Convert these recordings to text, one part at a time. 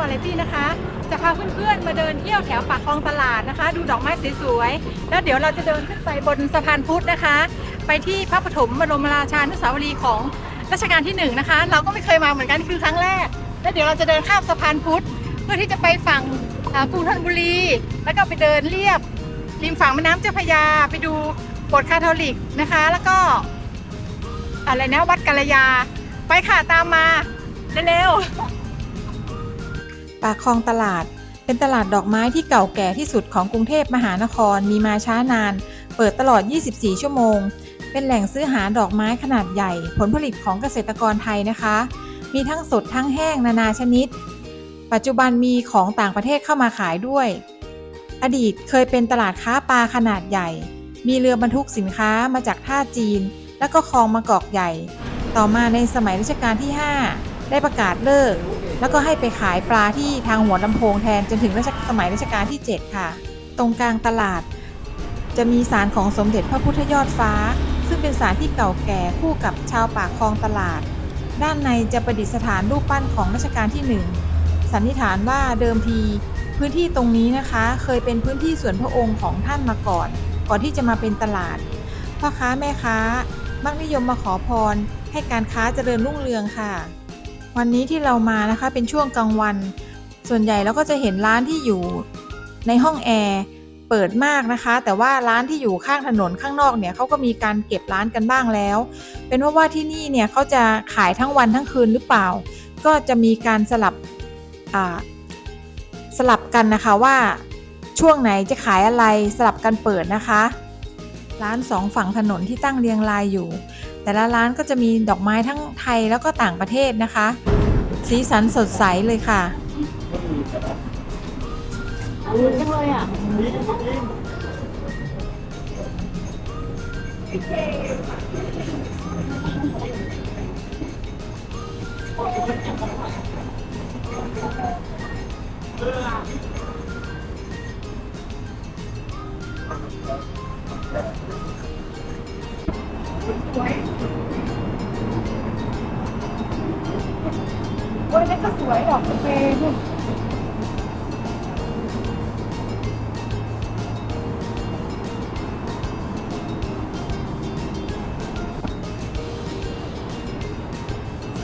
วาไรตี้นะคะ จะพาเพื่อนๆมาเดินเที่ยวแถวปากคลองตลาดนะคะ ดูดอกไม้สวยๆ แล้วเดี๋ยวเราจะเดินขึ้นไปบนสะพานพุทธนะคะ ไปที่พระปฐมบรมราชานุสาวรีย์ของรัชกาลที่หนึ่งนะคะ เราก็ไม่เคยมาเหมือนกันคือครั้งแรก แล้วเดี๋ยวเราจะเดินข้ามสะพานพุทธเพื่อที่จะไปฝั่งกรุงธนบุรี แล้วก็ไปเดินเลียบริมฝั่งแม่น้ำเจ้าพระยาไปดูโบสถ์คาทอลิกนะคะ แล้วก็อะไรนะวัดกัลยา ไปค่ะตามมาเร็วๆ ปากคลองตลาด เป็นตลาดดอกไม้ที่เก่าแก่ที่สุดของกรุงเทพมหานครมีมาช้านาน เปิดตลอด 24 ชั่วโมง เป็นแหล่งซื้อหาดอกไม้ขนาดใหญ่ ผลผลิตของเกษตรกรไทยนะคะ มีทั้งสดทั้งแห้งนานาชนิด ปัจจุบันมีของต่างประเทศเข้ามาขายด้วย อดีตเคยเป็นตลาดค้าปลาขนาดใหญ่ มีเรือบรรทุกสินค้ามาจากท่าจีน แล้วก็คลองมะกอกใหญ่ ต่อมาในสมัยรัชกาลที่ 5 ได้ประกาศเลิก แล้วก็ให้ไปขายปลาที่ทางหัวลำโพงแทนจนถึงรัชสมัยรัชกาลที่ 7 ค่ะ ตรงกลางตลาด จะมีศาลของสมเด็จพระพุทธยอดฟ้า ซึ่งเป็นศาลที่เก่าแก่คู่กับชาวปากคลองตลาด ด้านในจะประดิษฐานรูปปั้นของรัชกาลที่ 1 สันนิษฐานว่าเดิมทีพื้นที่ตรงนี้นะคะเคยเป็นพื้นที่ส่วนพระองค์ของท่านมาก่อน ก่อนที่จะมาเป็นตลาดพ่อค้าแม่ค้ามักนิยมมาขอพร ให้การค้าเจริญรุ่งเรืองค่ะ วันนี้ที่เรามานะคะเป็นช่วงกลางวัน ส่วนใหญ่เราก็จะเห็นร้านที่อยู่ในห้องแอร์เปิดมากนะคะ แต่ว่าร้านที่อยู่ข้างถนนข้างนอกเนี่ยเขาก็มีการเก็บร้านกันบ้างแล้ว เป็นเพราะว่าที่นี่เนี่ยเขาจะขายทั้งวันทั้งคืนหรือเปล่า ก็จะมีการสลับสลับกันนะคะว่าช่วงไหนจะขายอะไรสลับกันเปิดนะคะ ร้านสองฝั่งถนนที่ตั้งเรียงรายอยู่ แต่ละร้านก็จะมีดอกไม้ทั้งไทยแล้วก็ต่างประเทศนะคะ สีสันสดใสเลยค่ะจังเลยอะ สวยโอ้ยนั่นก็สวยดอกเปรย์นู่น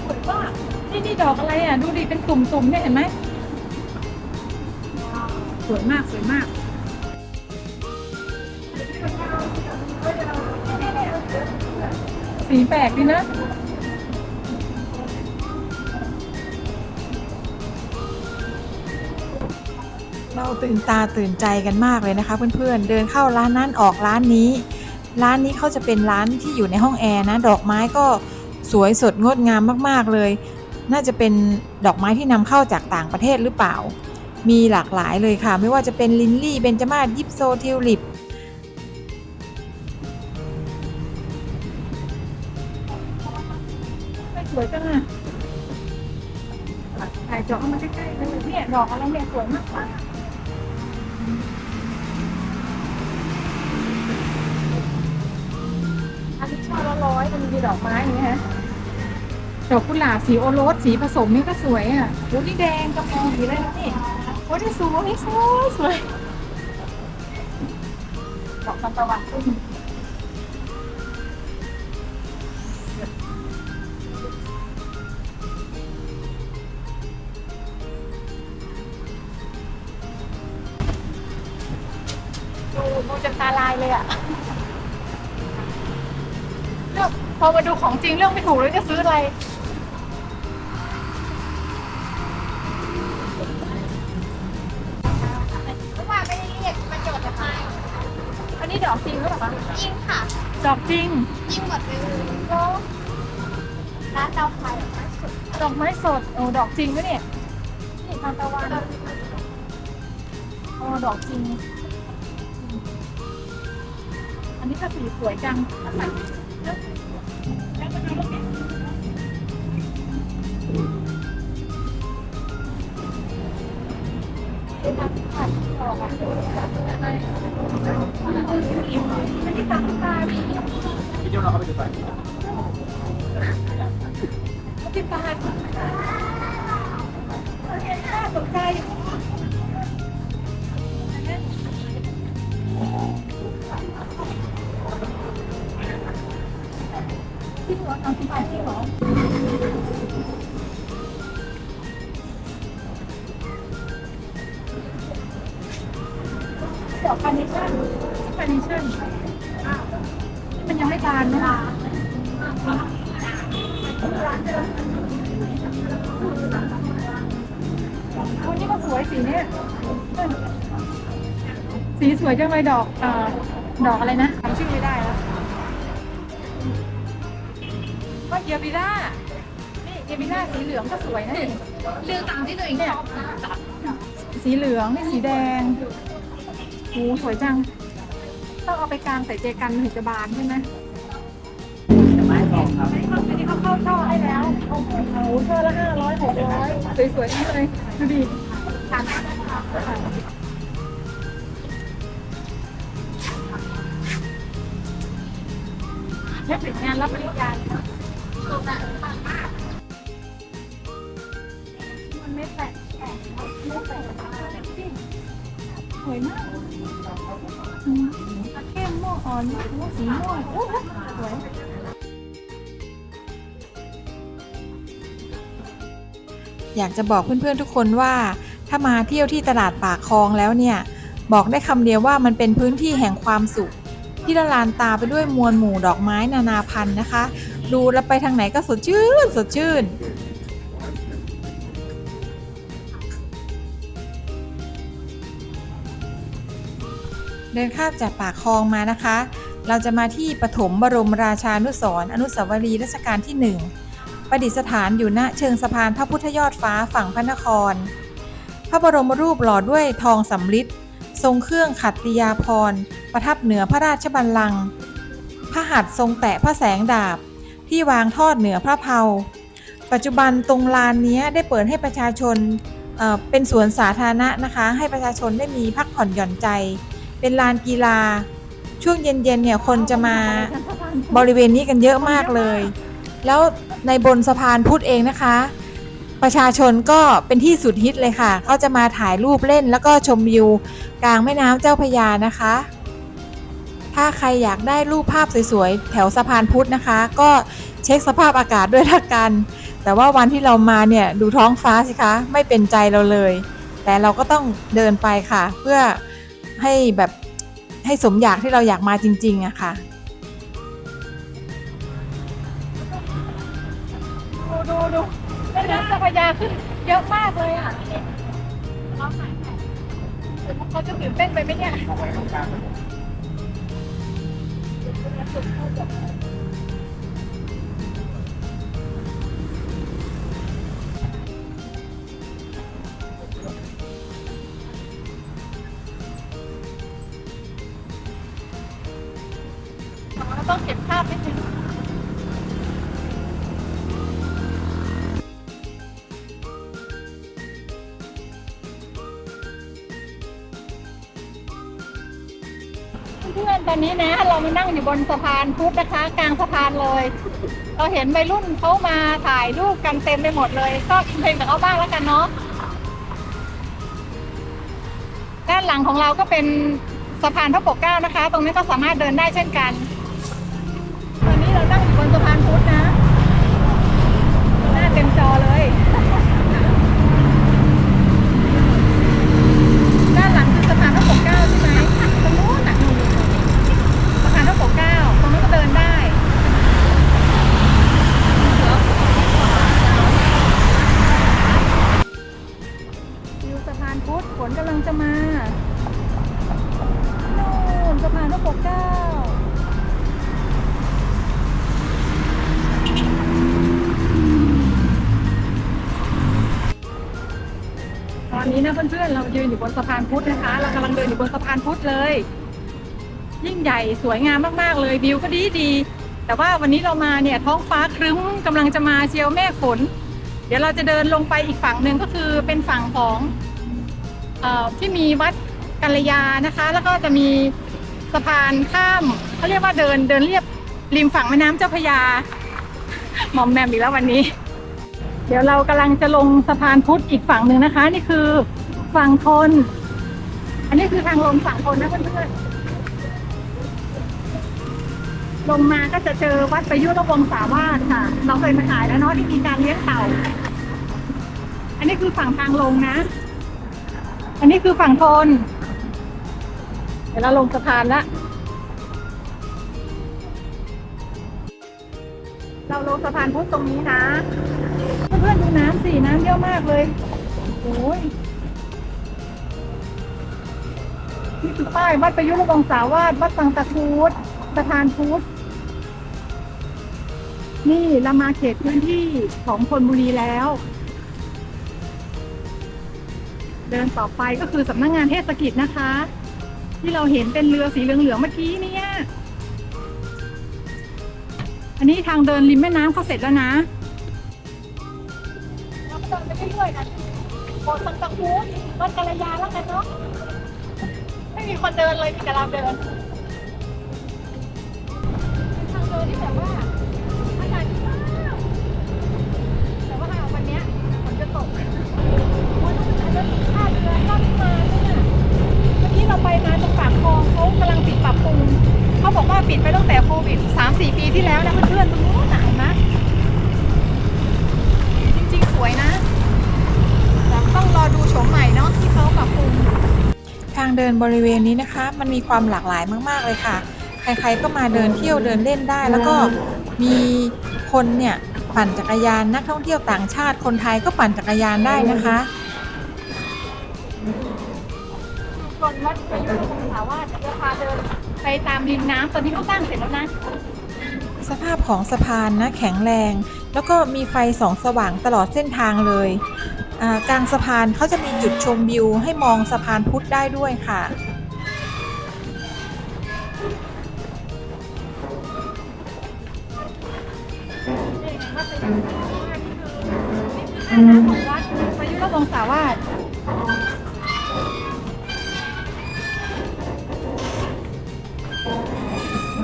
สวยมากนี่นี่ดอกอะไรอะ ดูดิ เป็นตุ่มๆเนี่ยเห็นไหม สวยมาก สวยมาก สีแปลกดีนะ เราตื่นตาตื่นใจกันมากเลยนะคะ เพื่อนๆ เดินเข้าร้านนั้นออกร้านนี้ ร้านนี้เขาจะเป็นร้านที่อยู่ในห้องแอร์นะ ดอกไม้ก็สวยสดงดงามมากๆเลย น่าจะเป็นดอกไม้ที่นำเข้าจากต่างประเทศหรือเปล่า มีหลากหลายเลยค่ะ ไม่ว่าจะเป็นลินลี่ เบนจมาศยิปโซทิวลิป สวยจังอะถ่ายจอเข้ามาใกล้ๆเลยเนี่ยดอกอะไรเนี่ยสวยมากมากอันนี้ช่อละร้อยมันมีดอกไม้อย่างเงี้ยฮะดอกกุหลาบสีโอรสสีผสมนี่ก็สวยอะโอ้นี่แดงกระพงสีอะไรนะนี่โอ้ที่สวยสวยสวยดอกทานตะวันขึ้น ตาลายเลยอะเลือกพอมาดูของจริงเรื่องไม่ถูกเลยจะซื้ออะไรเมื่อวานไม่ได้เรียกมาจดนะคะอันนี้ดอกจริงหรือเปล่าคะจริงค่ะ ดอกจริงจริงหมดเลยร้านเราขายแบบไม่สุดดอกไม้สดโอ้ดอกจริงไหมเนี่ยนี่ทานตะวันโอ้ดอกจริง อันนี้ก็สีสวยจังแล้วมาดูลูกนี้อันนี้ตามตาพี่ Video noch habe ich dabei. ที่บ้านน่าสนใจ เอาที่ไปที่หัวดอกคาร์เนชั่นคาร์เนชั่นมันยังไม่บานนะวันนี้ก็สวยสีเนี้ยสีสวยจังเลยดอกอดอกอะไรนะจำชื่อไม่ได้แล้ว ก็เกียบิล่า นี่เกียบิล่าสีเหลืองก็สวยนะนี่เรื่องตามที่ตัวเองชอบสีเหลืองนี่สีแดงโอ้สวยจัง ต้องเอาไปกางใส่เจกันถึงจะบานใช่ไหมไม้ทองครับอันนี้เขาเข้าช่อให้แล้ว โอ้โหช่อละห้าร้อยหกร้อยสวยๆทั้งเลยดูดิแค่เป็นงานรับปริญญาเนี่ย มันไม่แตะแตะไม่แตะสวยมากเข้มม่วงอ่อนม่วงสีม่วงโอ้สวยอยากจะบอกเพื่อนๆทุกคนว่า ถ้ามาเที่ยวที่ตลาดปากคลองแล้วเนี่ย บอกได้คำเดียวว่ามันเป็นพื้นที่แห่งความสุข ที่ละลานตาไปด้วยมวลหมู่ดอกไม้นานาพันธุ์นะคะ ดูแล้วไปทางไหนก็สดชื่น สดชื่น เดินข้ามจากปากคลองมานะคะ เราจะมาที่ปฐมบรมราชานุสรณ์อนุสาวรีย์รัชกาลที่ 1 ประดิษฐานอยู่ณเชิงสะพานพระพุทธยอดฟ้าฝั่งพระนคร พระบรมรูปหล่อด้วยทองสำริดทรงเครื่องขัตติยาภรประทับเหนือพระราชบัลลังก์พระหัตถ์ทรงแตะพระแสงดาบ ที่วางทอดเหนือพระเพาปัจจุบันตรงลานนี้ได้เปิดให้ประชาชนเป็นสวนสาธารณะนะคะ ให้ประชาชนได้มีพักผ่อนหย่อนใจ เป็นลานกีฬา ช่วงเย็นๆเนี่ยคนจะมาบริเวณนี้กันเยอะมากเลย แล้วในบนสะพานพุทธเองนะคะ ประชาชนก็เป็นที่สุดฮิตเลยค่ะเขาจะมาถ่ายรูปเล่นแล้วก็ชมวิวกลางแม่น้ำเจ้าพยานะคะ ถ้าใครอยากได้รูปภาพสวยๆ แถวสะพานพุทธนะคะ ก็เช็คสภาพอากาศด้วยละกัน แต่ว่าวันที่เรามาเนี่ยดูท้องฟ้าสิคะ ไม่เป็นใจเราเลย แต่เราก็ต้องเดินไปค่ะ เพื่อให้แบบให้สมอยากที่เราอยากมาจริงๆอะค่ะดูดูดูแม่น้ำเจ้าพระยาขึ้นเยอะมากเลยอะเขาจะตื่นเต้นไปไหมเนี่ยเรา ต้องเก็บภาพนิดนึงเพื่อนๆตอนนี้นะ เรามานั่งอยู่บนสะพานพุทธนะคะ กลางสะพานเลย เราเห็นวัยรุ่นเขามาถ่ายรูปกันเต็มไปหมดเลยก็อินเพลงกับเขาบ้างแล้วกันเนาะด้านหลังของเราก็เป็นสะพานพระปกเกล้านะคะ ตรงนี้ก็สามารถเดินได้เช่นกัน ตอนนี้เรานั่งอยู่บนสะพานพุทธนะ เพื่อนๆ เรายืนอยู่บนสะพานพุทธนะคะ เรากำลังเดินอยู่บนสะพานพุทธเลย ยิ่งใหญ่สวยงามมากๆเลยวิวก็ดีดี แต่ว่าวันนี้เรามาเนี่ยท้องฟ้าครึ้มกำลังจะมาเชียวเมฆฝน เดี๋ยวเราจะเดินลงไปอีกฝั่งหนึ่งก็คือเป็นฝั่งของออที่มีวัดกัลยานะคะ แล้วก็จะมีสะพานข้ามเขาเรียกว่าเดินเดินเรียบริมฝั่งแม่น้ำเจ้าพยาหมอมแมมอีกแล้ววันนี้ เดี๋ยวเรากำลังจะลงสะพานพุทธอีกฝั่งหนึ่งนะคะ นี่คือ ฝั่งทน อันนี้คือทางลงฝั่งทนนะเพื่อนๆ ลงมาก็จะเจอวัดประยุทธ์วงศาวาสค่ะ เราเคยมาถ่ายแล้วเนาะที่มีการเลี้ยงเต่า อันนี้คือฝั่งทางลงนะ อันนี้คือฝั่งทน เดี๋ยวเราลงสะพานละ เราลงสะพานพุทธตรงนี้นะ เพื่อนๆดูน้ำสิน้ำเยอะมากเลยโอ้ย ป้ายวัดประยุรวงศาวาสวัดสังตะคูดสะพานพุทธนี่เรามาเขตพื้นที่ของธนบุรีแล้ว เดินต่อไปก็คือสำนักงงานเทศกิจนะคะ ที่เราเห็นเป็นเรือสีเหลืองๆเมื่อกี้เนี่ยอันนี้ทางเดินริมแม่น้ำเขาเสร็จแล้วนะเราก็เดินไปเรื่อยๆนะบสถ์สังตะคูดวัดกัลยาแล้วกันเนาะ ม่มีคนเดินเลยมีแต่เราเดินเป็นทางเดินที่แบบว่าอากาศดีมากแต่ว่าวันเนี้ยฝนจะตกวันนี้อาจจะท่าเรือรอบที่มาเนี่ยเมื่อกี้เราไปมาตรงปากคลองเขากำลังปิดปรับปรุงเขาบอกว่าปิดไปตั้งแต่โควิด3-4ปีที่แล้วนะเพื่อนๆ เดินบริเวณนี้นะคะ มันมีความหลากหลายมาก ๆ เลยค่ะ ใครๆก็มาเดินเที่ยวเดินเล่นได้ แล้วก็มีคนเนี่ยปั่นจักรยานนักท่องเที่ยวต่างชาติคนไทยก็ปั่นจักรยานได้นะคะคนวัดประยุทธ์วงศาวาสจะพาเดินไปตามริมน้ำตอนนี้เขาสร้างเสร็จแล้วนะ สภาพของสะพานนะแข็งแรง แล้วก็มีไฟส่องสว่างตลอดเส้นทางเลยอ่า กลางสะพานเขาจะมีจุดชมวิวให้มองสะพานพุทธได้ด้วยค่ะ นี่วัดประยุทธ์วงศาวาสนี่คือหน้าของวัดประยุทธ์วงศาวาส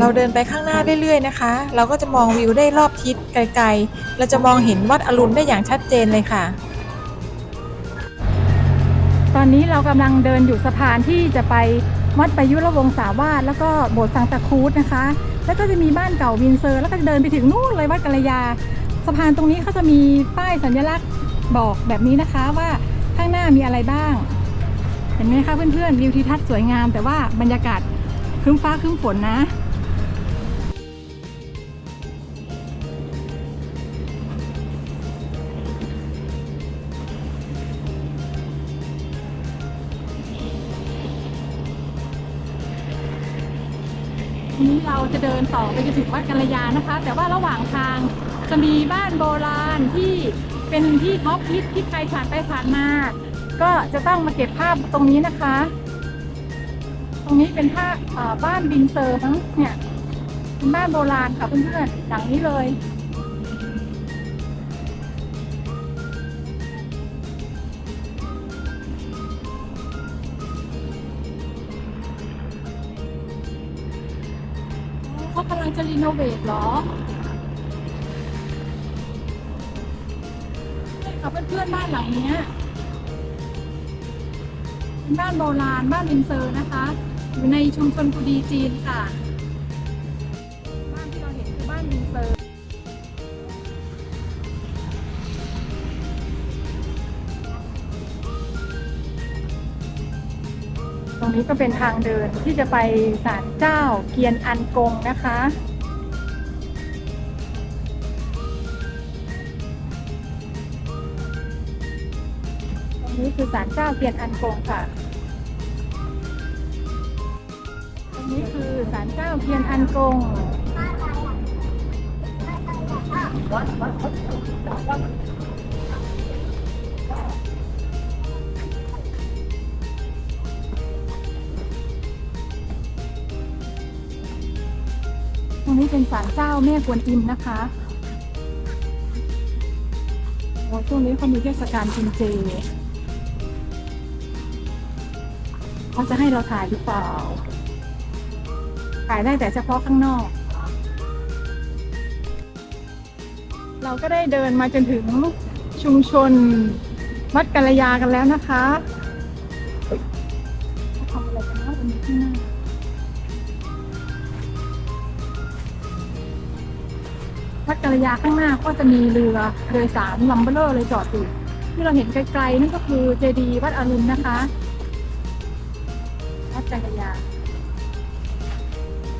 เราเดินไปข้างหน้าเรื่อยๆนะคะ เราก็จะมองวิวได้รอบทิศไกลๆ เราจะมองเห็นวัดอรุณได้อย่างชัดเจนเลยค่ะ ตอนนี้เรากำลังเดินอยู่สะพานที่จะไปวัดปยุทธ์วงศาวาสแล้วก็โบสถ์สังตะคูดนะคะ แล้วก็จะมีบ้านเก่าวินเซอร์ แล้วก็จะเดินไปถึงนู่นเลยวัดกัลยา สะพานตรงนี้เขาจะมีป้ายสัญลักษณ์บอกแบบนี้นะคะว่าข้างหน้ามีอะไรบ้าง เห็นไหมคะเพื่อนๆวิวทิวทัศน์สวยงาม แต่ว่าบรรยากาศครึ้มฟ้าครึ้มฝนนะ ทีนี้เราจะเดินต่อไปจนถึงวัดกัลยานะคะ แต่ว่าระหว่างทางจะมีบ้านโบราณที่เป็นที่ท็อปฮิตที่ใครผ่านไปผ่านมา ก็จะต้องมาเก็บภาพตรงนี้นะคะ ตรงนี้เป็นภาพบ้านบินเซอร์มั้งเนี่ยเป็นบ้านโบราณค่ะเพื่อนๆหลังนี้เลย จะรีโนเวทหรอใช่ค่ะเพื่อนๆบ้านหลังนี้เป็นบ้านโบราณบ้านริมเซอร์นะคะ อยู่ในชุมชนกุดีจีนค่ะ บ้านที่เราเห็นคือบ้านริมเซอร์ตรงนี้ก็เป็นทางเดินที่จะไปศาลเจ้าเกียนอันกงนะคะ ศาลเจ้าเกียนอันกงค่ะ ตรงนี้คือศาลเจ้าเกียนอันกงตรงนี้เป็นศาลเจ้าแม่กวนอิมนะคะโอ้ช่วงนี้เขามีเทศกาลกินเจ เขาจะให้เราถ่ายหรือเปล่า ถ่ายได้แต่เฉพาะข้างนอก เราก็ได้เดินมาจนถึงชุมชนวัดกัลยากันแล้วนะคะเขาทำอะไรกันนะวันนี้ข้างหน้าวัดกัลยาข้างหน้าก็จะมีเรือโดยสารลำเบลอเลยจอดอยู่ที่เราเห็นไกลๆนั่นก็คือเจดีย์วัดอรุณนะคะ วักัลยา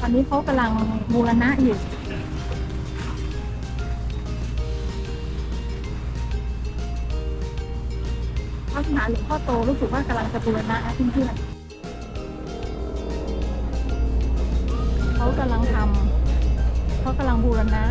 ตอนนี้เขากำลังบูรณะอยู่พระวิหาหลวงพ่อโตรู้สึกว่ากำลังจะบูรณะนะเพื่อนๆเขากำลังทำเขากำลังบูรณะ